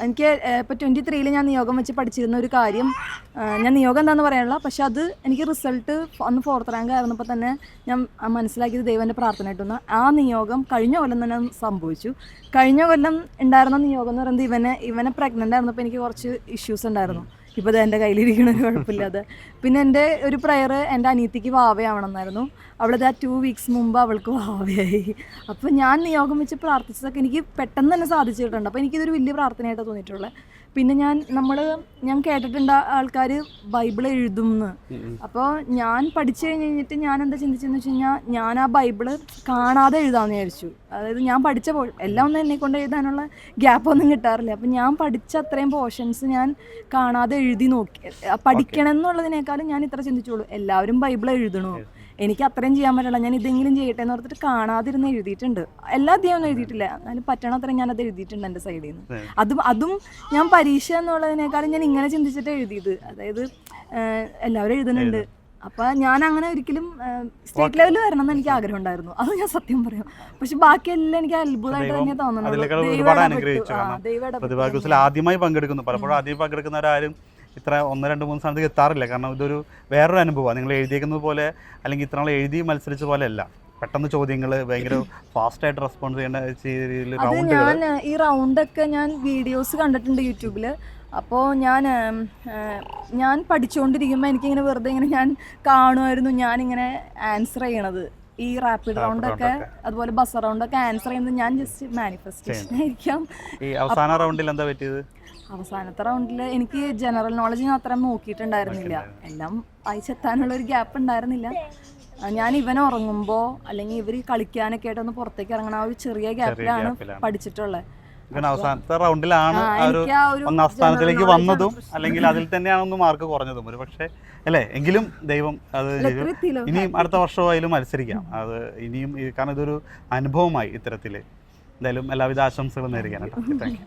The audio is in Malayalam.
എനിക്ക് ഇപ്പോൾ ട്വന്റി ത്രീയിൽ ഞാൻ നിയോഗം വെച്ച് പഠിച്ചിരുന്ന ഒരു കാര്യം ഞാൻ നിയോഗം എന്താണെന്ന് പറയാനുള്ള പക്ഷെ അത് എനിക്ക് റിസൾട്ട് അന്ന് ഫോർത്ത് റാങ്ക് ആയിരുന്നപ്പോൾ തന്നെ ഞാൻ മനസ്സിലാക്കിയത് ദൈവന്റെ പ്രാർത്ഥന കിട്ടുന്ന ആ നിയോഗം കഴിഞ്ഞ കൊല്ലം തന്നെ സംഭവിച്ചു. കഴിഞ്ഞ കൊല്ലം ഉണ്ടായിരുന്ന നിയോഗം എന്ന് പറയുന്നത് ഇവനെ ഇവനെ പ്രഗ്നന്റ് ആയിരുന്നപ്പോൾ എനിക്ക് കുറച്ച് ഇഷ്യൂസ് ഉണ്ടായിരുന്നു. ഇപ്പോൾ എന്റെ കയ്യിലിരിക്കണ കുഴപ്പമില്ലാതെ. പിന്നെ എന്റെ ഒരു പ്രയർ എന്റെ അനിയത്തിക്ക് വാവയാവണമെന്നായിരുന്നു. അവളത് ആ ടു വീക്സ് മുമ്പ് അവൾക്ക് വാവയായി. അപ്പോൾ ഞാൻ നിയോഗം വെച്ച് പ്രാർത്ഥിച്ചതൊക്കെ എനിക്ക് പെട്ടെന്ന് തന്നെ സാധിച്ചിട്ടുണ്ട് അപ്പോൾ എനിക്കിതൊരു വലിയ പ്രാർത്ഥനയായിട്ട് തോന്നിയിട്ടുള്ളത്. പിന്നെ ഞാൻ നമ്മൾ ഞാൻ കേട്ടിട്ടുണ്ട് ആൾക്കാർ ബൈബിൾ എഴുതും എന്ന് അപ്പോൾ ഞാൻ പഠിച്ചു കഴിഞ്ഞ് കഴിഞ്ഞിട്ട് ഞാൻ എന്താ ചിന്തിച്ചെന്ന് വെച്ച് കഴിഞ്ഞാൽ ഞാൻ ആ ബൈബിൾ കാണാതെ എഴുതാമെന്ന് വിചാരിച്ചു. അതായത് ഞാൻ പഠിച്ച പോ എല്ലാം ഒന്നും എന്നെ കൊണ്ട് എഴുതാനുള്ള ഗ്യാപ്പൊന്നും കിട്ടാറില്ല. അപ്പം ഞാൻ പഠിച്ച അത്രയും പോർഷൻസ് ഞാൻ കാണാതെ എഴുതി നോക്കി. പഠിക്കണം എന്നുള്ളതിനേക്കാളും ഞാൻ ഇത്ര ചിന്തിച്ചോളൂ എല്ലാവരും ബൈബിൾ എഴുതണോ. എനിക്ക് അത്രയും ചെയ്യാൻ പറ്റില്ല. ഞാൻ ഇതെങ്കിലും ചെയ്യട്ടെ എന്ന് ഓർത്തിട്ട് കാണാതിരുന്ന് എഴുതിയിട്ടുണ്ട്. എല്ലാ അധ്യായം എഴുതിയിട്ടില്ല. എന്നാലും പറ്റണ അത്രയും ഞാൻ അത് എഴുതിയിട്ടുണ്ട് എന്റെ സൈഡിൽ നിന്ന് അതും അതും ഞാൻ പരീക്ഷ എന്നുള്ളതിനേക്കാളും ഞാൻ ഇങ്ങനെ ചിന്തിച്ചിട്ട് എഴുതിയത്. അതായത് എല്ലാവരും എഴുതുന്നുണ്ട്. അപ്പൊ ഞാൻ അങ്ങനെ ഒരിക്കലും സ്റ്റേറ്റ് ലെവലിൽ വരണം എന്ന് എനിക്ക് ആഗ്രഹം ഉണ്ടായിരുന്നു അത് ഞാൻ സത്യം പറയാം. പക്ഷെ ബാക്കിയെല്ലാം എനിക്ക് അത്ഭുതമായിട്ട് തന്നെ തോന്നുന്നു ആദ്യമായി പങ്കെടുക്കുന്നു. പലപ്പോഴും ആദ്യമായി പങ്കെടുക്കുന്നവരാരും ഇത്ര ഒന്ന് രണ്ട് മൂന്ന് സ്ഥാനത്തേക്ക് എത്താറില്ല. കാരണം ഇതൊരു വേറൊരു അനുഭവമാണ്. നിങ്ങൾ എഴുതിയേക്കുന്നത് പോലെ അല്ലെങ്കിൽ ഇത്ര നാൾ എഴുതി മത്സരിച്ച പോലെ അല്ല. പെട്ടെന്ന് ചോദ്യങ്ങൾ ഭയങ്കര ഫാസ്റ്റായിട്ട് റെസ്പോൺസ് ചെയ്യേണ്ട രീതിയിൽ അത് റൗണ്ടുകൾ ഞാൻ ഈ റൗണ്ടൊക്കെ ഞാൻ വീഡിയോസ് കണ്ടിട്ടുണ്ട് യൂട്യൂബിൽ അപ്പോൾ ഞാൻ ഞാൻ പഠിച്ചുകൊണ്ടിരിക്കുമ്പോൾ എനിക്കിങ്ങനെ വെറുതെ ഇങ്ങനെ ഞാൻ കാണുമായിരുന്നു ഞാനിങ്ങനെ ആൻസർ ചെയ്യണത്. ഈ റാപ്പിഡ് റൗണ്ട് ഒക്കെ അതുപോലെ ബസ് റൗണ്ട് ഒക്കെ ആൻസർ ചെയ്യുന്നത് ഞാൻ ജസ്റ്റ് മാനിഫെസ്റ്റേഷൻ ആയിരിക്കാം. ഈ അവസാന റൗണ്ടിൽ എന്താ പറ്റിയത്? അവസാനത്തെ റൗണ്ടിൽ എനിക്ക് ജനറൽ നോളജ് ഞാൻ അത്ര നോക്കിയിട്ടുണ്ടായിരുന്നില്ല. എല്ലാം വായിച്ചെത്താനുള്ള ഒരു ഗ്യാപ്പ് ഉണ്ടായിരുന്നില്ല. ഞാൻ ഇവൻ ഉറങ്ങുമ്പോൾ അല്ലെങ്കിൽ ഇവർ കളിക്കാനൊക്കെ ആയിട്ടൊന്ന് പുറത്തേക്ക് ഇറങ്ങണ ആ ഒരു ചെറിയ ഗ്യാപ്പിലാണ് ഗ്യാപ്പിലാണ്. പഠിച്ചിട്ടുള്ളത്. കാരണം അവസാനത്തെ റൗണ്ടിലാണ് ആ, ഒരു ഒന്നാം സ്ഥാനത്തിലേക്ക് വന്നതും അല്ലെങ്കിൽ അതിൽ തന്നെയാണ് ഒന്ന് മാർക്ക് കുറഞ്ഞതും. ഒരു പക്ഷേ അല്ലേ? എങ്കിലും ദൈവം അത്. ഇനിയും അടുത്ത വർഷവും അതിലും മത്സരിക്കാം. അത് ഇനിയും കാരണം ഇതൊരു അനുഭവമായി ഇത്തരത്തിൽ എന്തായാലും എല്ലാവിധ ആശംസകളും നേരിടുകയാണ് കേട്ടോ താങ്ക് യു.